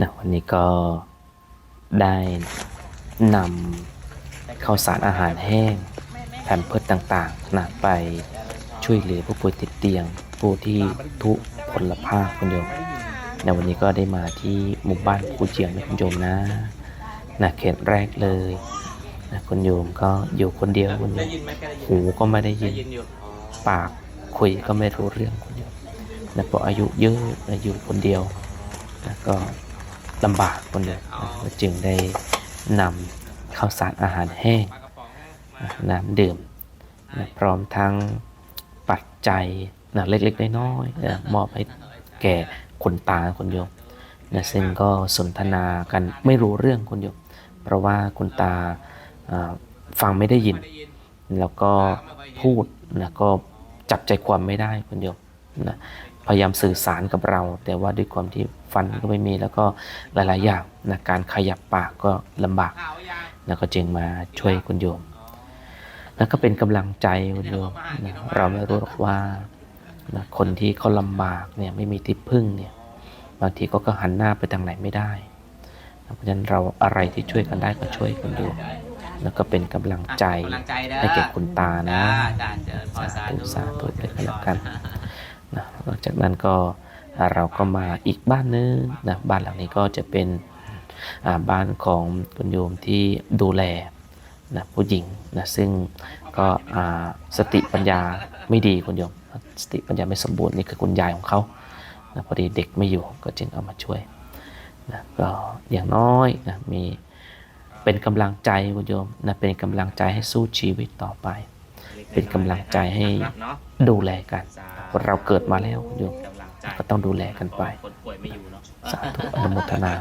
นะวันนี้ก็ได้นำข้าวสารอาหารแห้งแผ่นเพิดต่างๆนะไปช่วยเหลือผู้ป่วยติดเตียง ผู้ที่ทุพพลภาพคุณโยมในวันนี้ก็ได้มาที่หมู่บ้านกูเจียงนะคุณโยมนะนะเขตแรกเลยนะคุณโยมก็อยู่คนเดียวคุณโยมหูก็ไม่ได้ยินปากคุยก็ไม่รู้เรื่องคนเดียวนะพราะอายุเยอะนะอยู่คนเดียวนะก็ ลำบากคนเดียวจึงได้นำข้าวสารอาหารแห้งน้ำดื่มนะพร้อมทั้งปัจจัยนะเล็กๆน้อยๆนะมอบให้แก่คนตาคนโยมนะซึ่งก็สนทนากันไม่รู้เรื่องคนโยมเพราะว่าคุณตาฟังไม่ได้ยิน แล้วก็พูดนะก็จับใจความไม่ได้คนเดียวนะ พยายามสื่อสารกับเรา แต่ว่าด้วยความที่ฟันก็ไม่มีแล้วก็หลาย ๆ อย่างนะการขยับปากก็ลำบากข่าวยังนะก็จึงมาช่วยคุณโยมแล้วก็เป็นกำลังใจคุณโยมนะเราไม่รู้หรอกว่านะคนที่เขาลำบากเนี่ยไม่มีที่พึ่งเนี่ยบางทีก็ก็หันหน้าไปทางไหนไม่ได้นะเพราะฉะนั้นเราอะไรที่ช่วยกันได้ก็ช่วยกันดู แล้วก็เป็นกำลังใจกำลังใจเด้อให้แก่คุณตานะจ้าจ้าเจริญพรสาธุธุสาธุเลยก็แล้วกัน นะหลังจากนั้นก็เราก็มาอีกบ้านนึงนะบ้านหลังนี้ก็จะเป็นบ้านของคุณโยมที่ดูแลนะผู้หญิงนะซึ่งก็สติปัญญาไม่ดีคุณโยม สติปัญญาไม่สมบูรณ์นี่คือคุณยายของเขานะพอดีเด็กไม่อยู่ก็จึงเอามาช่วยนะก็อย่างน้อยนะมีเป็นกำลังใจคุณโยมนะเป็นกำลังใจให้สู้ชีวิตต่อไป เป็นกำลังใจให้ดูแลกันคน เราเกิดมาแล้วโยมกำลังใจก็ต้องดูแลกันไปคนป่วยไม่อยู่เนาะสาธุอนุโมทนา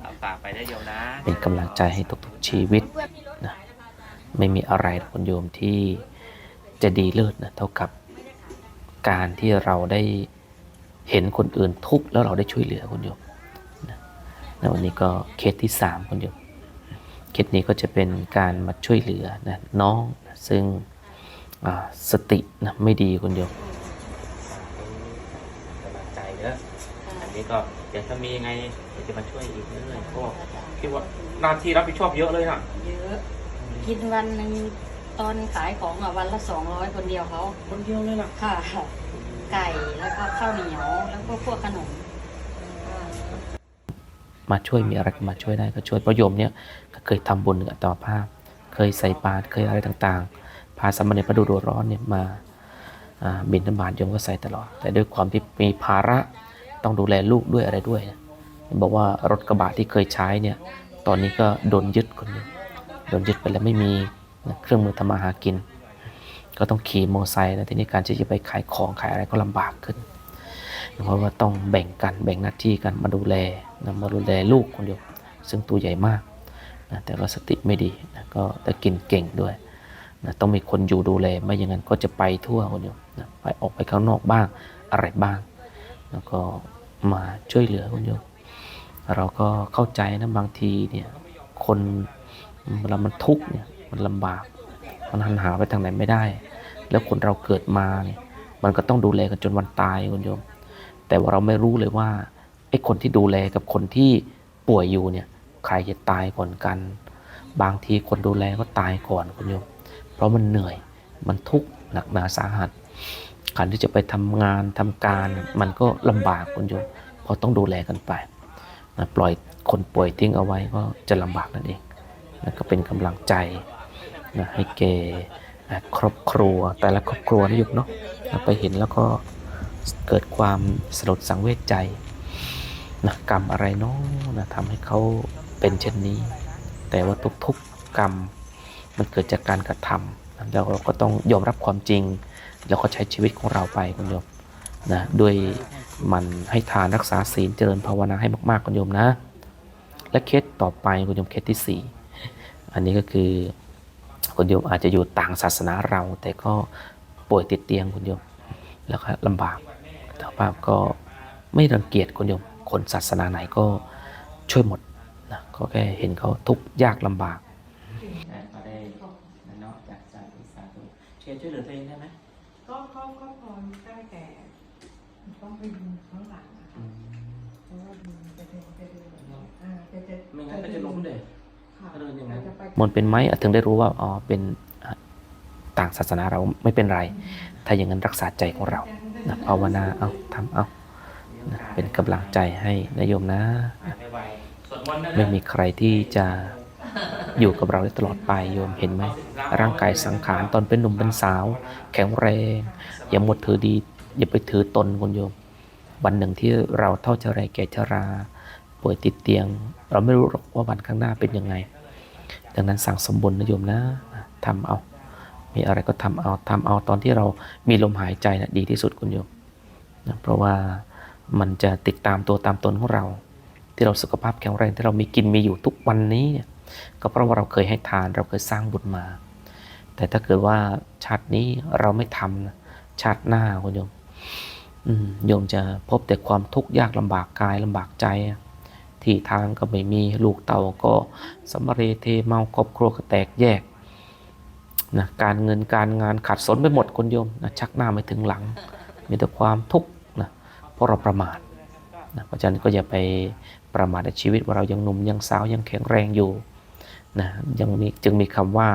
เอาฝากไปได้โยมนะเป็นกำลังใจให้ทุกๆชีวิตนะไม่มีอะไรหรอกคุณโยมที่จะดีเลิศนะเท่ากับการที่เราได้เห็นคนอื่นทุกข์แล้วเราได้ช่วยเหลือคุณโยมนะนะวันนี้ก็เคสที่สามคุณโยมเคสนี้ก็จะเป็นการมาช่วยเหลือนะน้องนะซึ่งอ่าสตินะไม่ดีคุณโยมกำลังใจเด้ออันนี้ก็เดี๋ยวถ้ามียังไงเดี๋ยวจะมาช่วยอีกเรื่อยๆเพราะว่าคิดว่าหน้าที่รับผิดชอบเยอะเลยน่ะเยอะ กินวันหนึ่งตอนขายของอะวันละสองร้อยคนเดียวเขาคนเดียวเลยน่ะค่ะ ไก่แล้วก็ข้าวเหนียวแล้วก็พวกขนมมาช่วยมีอะไรก็มาช่วยได้ก็ช่วยเพราะโยมเนี่ยก็เคยทำบุญกับอัตมาภาพ เคยใส่บาตรเคยอะไรต่างๆ พาสามเณรพระดูดวร้อนเนี่ยมาอ่า บิณฑบาตโยมก็ใส่ตลอด แต่ด้วยความที่มีภาระต้องดูแลลูกด้วยอะไรด้วยนะบอกว่ารถกระบะที่เคยใช้เนี่ยตอนนี้ก็โดนยึดคนเดียวโดนยึดไปแล้วไม่มีเครื่องมือทำมาหากิน ก็ต้องขี่มอเตอร์ไซค์นะทีนี้การที่จะไปขายของขายอะไรก็ลำบากขึ้นเพราะว่าต้องแบ่งกันแบ่งหน้าที่กันมาดูแลนะมาดูแลลูกคนเดียว ซึ่งตัวใหญ่มากนะแต่ก็สติไม่ดีนะก็แต่กินเก่งด้วยนะต้องมีคนอยู่ดูแลไม่อย่างนั้นก็จะไปทั่วคนเดียว นะไปออกไปข้างนอกบ้างอะไรบ้าง แล้วก็มาช่วยเหลือคนเดียวเราก็เข้าใจนะบางทีเนี่ยคนเวลามันทุกข์เนี่ยมันลำบากมันหันหาไปทางไหนไม่ได้ แล้วคนเราเกิดมาเนี่ยมันก็ต้องดูแลกันจนวันตายคุณโยม แต่ว่าเราไม่รู้เลยว่าไอ้คนที่ดูแลกับคนที่ป่วยอยู่เนี่ยใครจะตายก่อนกัน บางทีคนดูแลก็ตายก่อนคุณโยม เพราะมันเหนื่อยมันทุกข์หนักหนาสาหัส การที่จะไปทำงานทำการมันก็ลำบากคุณโยมเพราะต้องดูแลกันไปนะปล่อยคนป่วยทิ้งเอาไว้ก็จะลำบากนั่นเองนะก็เป็นกำลังใจนะให้แก่อะครอบครัวแต่ละครอบครัวนะโยมเนาะไปเห็นแล้วก็เกิดความสลดสังเวชใจนะกรรมอะไรเนาะนะทำให้เขาเป็นเช่นนี้ แต่ว่าทุกๆกรรมมันเกิดจากการกระทำแล้วเราก็ต้องยอมรับความจริง แล้วก็ใช้ชีวิตของเราไปคุณโยมนะด้วยมันให้ทานรักษาศีลเจริญภาวนาให้มากๆคุณโยมนะ และเคสต่อไปคุณโยมเคสที่สี่อันนี้ก็คือคุณโยมอาจจะอยู่ต่างศาสนาเรา แต่ก็ป่วยติดเตียงคุณโยมแล้วก็ลำบากเจ้าภาพก็ไม่รังเกียจคนโยมคนศาสนาไหนก็ช่วยหมดนะก็แค่เห็นเขาทุกข์ยากลำบากก็ได้เนาะจากสาธุสาธุเชียร์ช่วยเหลือตัวเองได้ไหม ก็ก็ก็พอได้แต่ต้องไปดู ข้างหลังนะคะเพราะว่าดูจะเดินจะเดินก็จะล้มเลย ค่ะเดินอย่างนั้น จะไปมนต์เป็นไหมอะถึงได้รู้ว่าอ๋อเป็นอะต่างศาสนาเราไม่เป็นไร ถ้าอย่างนั้นรักษาใจของเรานะภาวนาเอาทำเอานะเป็นกำลังใจให้นะโยมนะ ไม่ไหวสวดมนต์นะไม่มีใครที่จะอยู่กับเราได้ตลอดไปโยมเห็นไหม ร่างกายสังขารตอนเป็นหนุ่มเป็นสาว แข็งแรง อย่าหมดถือดี อย่าไปถือตนคุณโยม วันหนึ่งที่เราเท่าจะไรแก่ชรา ป่วยติดเตียง เราไม่รู้หรอกว่าวันข้างหน้าเป็นยังไง ดังนั้นสั่งสมบุญนะโยมนะทำเอา มีอะไรก็ทำเอาทำเอาตอนที่เรามีลมหายใจนะดีที่สุดคุณโยมนะเพราะว่ามันจะติดตามตัวตามตนของเรา ที่เราสุขภาพแข็งแรงที่เรามีกินมีอยู่ทุกวันนี้เนี่ยก็เพราะว่าเราเคยให้ทานเราเคยสร้างบุญมา แต่ถ้าเกิดว่าชาตินี้เราไม่ทำชาติหน้าคุณโยม โยมจะพบแต่ความทุกข์ยากลำบากกายลำบากใจ ที่ทางก็ไม่มีลูกเต่าก็สมเรเทเมาครอบครัวก็แตกแยกนะการเงินการงานขัดสนไปหมดคุณโยมนะชักหน้าไม่ถึงหลัง มีแต่ความทุกข์นะเพราะเราประมาทนะเพราะฉะนั้นก็อย่าไปประมาทในชีวิตว่าเรายังหนุ่มยังสาวยังแข็งแรงอยู่นะยังมีจึงมีคำว่า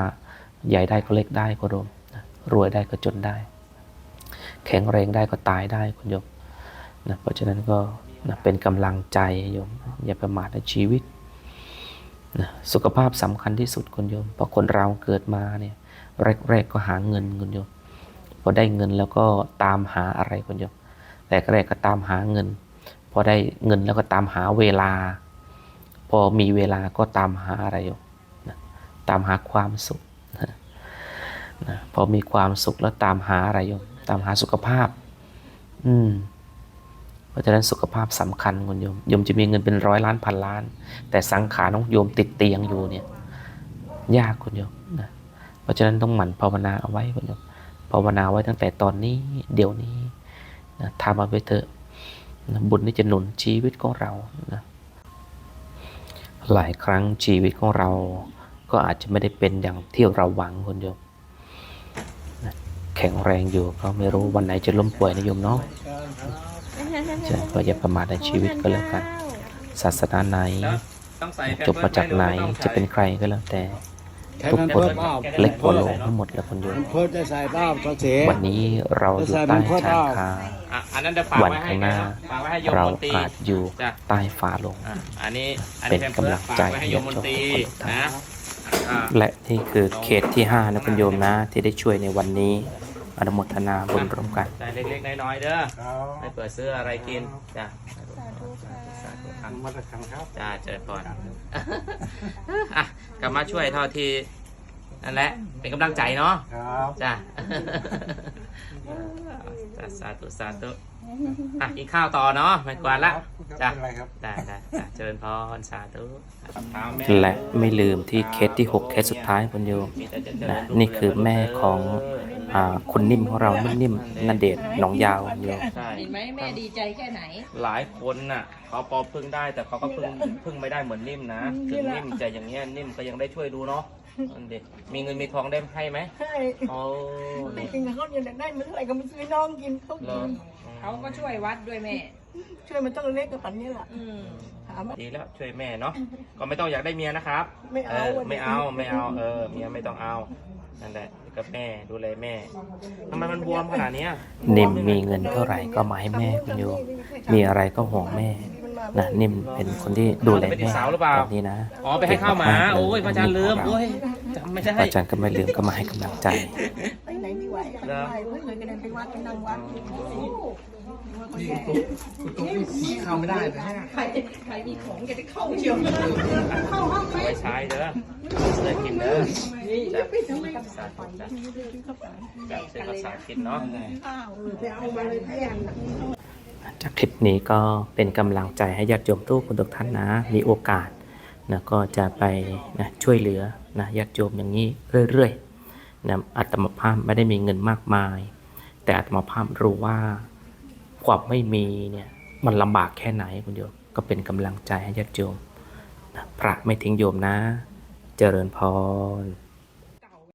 ใหญ่ได้ก็เล็กได้ก็โดมนะรวยได้ก็จนได้ แข็งแรงได้ก็ตายได้คุณโยมนะเพราะฉะนั้นก็นะเป็นกำลังใจโยมอย่าประมาทในชีวิตนะสุขภาพสำคัญที่สุดคุณโยมเพราะคนเราเกิดมาเนี่ยแรกๆก็หาเงินคุณโยมพอได้เงินแล้วก็ตามหาอะไรคุณโยมแต่แรกก็ตามหาเงิน พอได้เงินแล้วก็ตามหาเวลา พอมีเวลาก็ตามหาอะไรโยมนะตามหาความสุขนะนะพอมีความสุขแล้วตามหาอะไรโยม ตามหาสุขภาพ อืม เพราะฉะนั้นสุขภาพสำคัญคุณโยมโยมจะมีเงินเป็นร้อยล้านพันล้าน แต่สังขารของโยมติดเตียงอยู่เนี่ย ยากคุณโยมนะเพราะฉะนั้นต้องหมั่นภาวนาเอาไว้คุณโยมภาวนาไว้ตั้งแต่ตอนนี้ เดี๋ยวนี้นะทำเอาไปเถอะนะบุญนี่จะหนุนชีวิตของเรานะหลายครั้งชีวิตของเราก็อาจจะไม่ได้เป็นอย่างที่เราหวังคุณโยม แข็งแรงอยู่ก็ไม่รู้วันไหนจะล้มป่วยนะโยมเนาะจะก็อย่าประมาทในชีวิตก็แล้วกัน ศาสนาไหนจบมาจากไหนจะเป็นใครก็แล้วแต่ทุกคนเล็กกว่าโลกทั้งหมดแล้วคุณโยมวันนี้เราอยู่ใต้ชายคาวันข้างหน้าเราอาจอยู่ใต้ฟ้าลงอันนี้เป็นกำลังใจฝากไว้ให้โยมมนตรีให้ทุกคนและนี่คือเขตที่5นะคุณโยมนะที่ได้ช่วยในวันนี้ อนุโมทนาบุญร่วมกันใส่เล็กๆน้อยๆเด้อครับให้เปิดซื้ออะไรกินจ้ะสาธุค่ะมาตรฐานครับจ้าเจริญพรอะกลับมาช่วยเท่าที่นั่นแหละเป็นกำลังใจเนาะครับจ้าจ้าสาธุสาธุอะกินข้าวต่อเนาะไม่กวนละจ้าเป็นไรครับได้ได้จ้าเจริญพรสาธุเท้าแม่และไม่ลืมที่เคสที่ 6 เคสสุดท้ายคุณโยมมีแต่จะเจริญนะรุ่งนี่คือแม่ของเอ่าคุณนิ่มของเรานุ่มนิ่มนันเดชน์หนองยาวคุณโยมใช่ เห็นไหมแม่ดีใจแค่ไหน หลายคนน่ะเขาพอพึ่งได้แต่เขาก็พึ่งพึ่งไม่ได้เหมือนนิ่มนะถึงนิ่มจะอย่างเงี้ยนิ่มก็ยังได้ช่วยดูเนาะนั่นดิมีเงินมีทองได้ให้ไหมใช่โอ้ไม่กินกับเขาอยากได้มันเท่าไหร่ก็มาซื้อน้องกินเขาเหรกิอนเขาก็ช่วยวัดด้วยแม่ ช่วยมันต้องเล็กกับปันนี้แหละอืมถามว่า ดีแล้วช่วยแม่เนาะก็ไม่ต้องอยากได้เมียนะครับไม่เอาอไม่เอาไม่เอาเออเมียไม่ต้องเอานั่นแหละ อยู่กับแม่ดูแลแม่ทำไมมันบวมขนาดเนี้ยนิ่มมีเงินเท่าไหร่ก็มาให้แม่คุณโยมมีอะไรก็ห่วงแม่นะนิ่มเป็นคนที่ดูแลแม่แบบนี้นะอ๋อไปให้ข้าวหมาโอ้ยพระอาจารย์ลืมโอ้ยจำไม่ได้อาจารย์ก็ไม่ลืมก็มาให้กำลังใจไปไห นไม่ไหวไปไหนเพื่อนเลยก็เดินไปวัดไปนั่งวัดเข้าไม่ได้นะใครใครมีของจะได้เข้าเชียวไว้ใช้เด้อเลิกกินเด้อจ้ะสาธุจ้ะจ้ะซื้อข้าวสารกินเนาะไปเอามาเลยแพงจากคลิปนี้ก็เป็นกำลังใจให้ญาติโยมทุกคนทุกท่านนะ มีโอกาสนะก็จะไปนะช่วยเหลือนะญาติโยมอย่างนี้เรื่อยๆ นะอัตมาภาพไม่ได้มีเงินมากมาย แต่อัตมาภาพรู้ว่าความไม่มีเนี่ยมันลำบากแค่ไหนคุณโยมก็เป็นกำลังใจให้ญาติโยมพระไม่ทิ้งโยมนะ เจริญพร